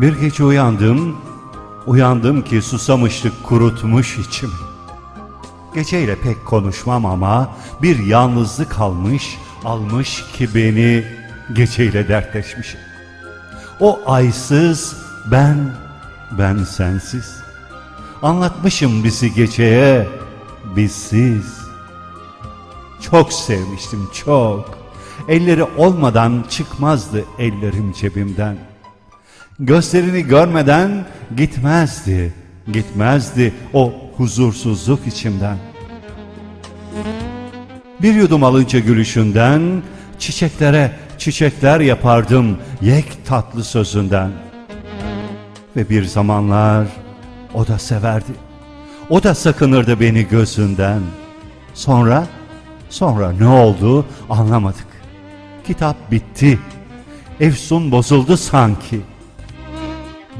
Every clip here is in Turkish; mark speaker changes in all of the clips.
Speaker 1: Bir gece uyandım, uyandım ki susamışlık kurutmuş içimi. Geceyle pek konuşmam ama bir yalnızlık almış, almış ki beni geceyle dertleşmişim. O aysız, ben, ben sensiz. Anlatmışım bizi geceye, bizsiz. Çok sevmiştim, çok. Elleri olmadan çıkmazdı ellerim cebimden. Gözlerini görmeden gitmezdi, gitmezdi o huzursuzluk içimden. Bir yudum alınca gülüşünden, çiçeklere çiçekler yapardım yek tatlı sözünden. Ve bir zamanlar o da severdi. O da sakınırdı beni gözünden. Sonra, sonra ne oldu anlamadık. Kitap bitti. Efsun bozuldu sanki.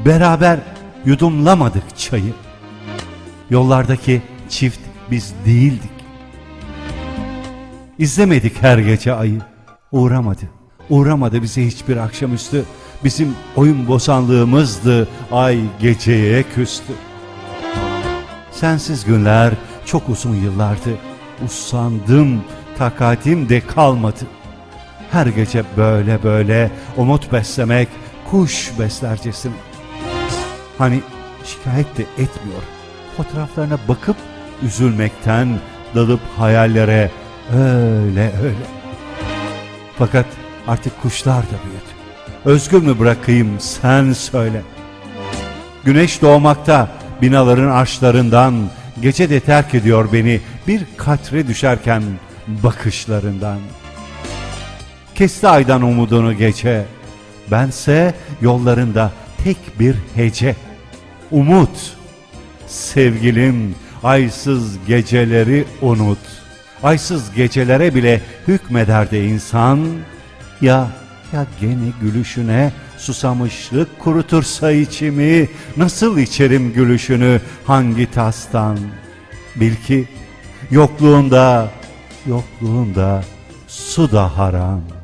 Speaker 1: Beraber yudumlamadık çayı. Yollardaki çift biz değildik. İzlemedik her gece ayı. Uğramadı. Uğramadı bize hiçbir akşamüstü. Bizim oyun bozanlığımızdı. Ay geceye küstü. Sensiz günler çok uzun yıllardı. Usandım, takatim de kalmadı. Her gece böyle böyle umut beslemek kuş beslercesin. Hani şikayet de etmiyor. Fotoğraflarına bakıp üzülmekten dalıp hayallere öyle öyle. Fakat artık kuşlar da büyüdü. Özgür mü bırakayım sen söyle. Güneş doğmakta binaların arşlarından gece de terk ediyor beni bir katre düşerken bakışlarından. Kesti aydan umudunu gece. Bense yollarında tek bir hece. Umut. Sevgilim aysız geceleri unut. Aysız gecelere bile hükmederdi insan. Ya ya gene gülüşüne susamışlık kurutursa içimi nasıl içerim gülüşünü hangi tastan? Bil ki yokluğunda yokluğunda su da haram.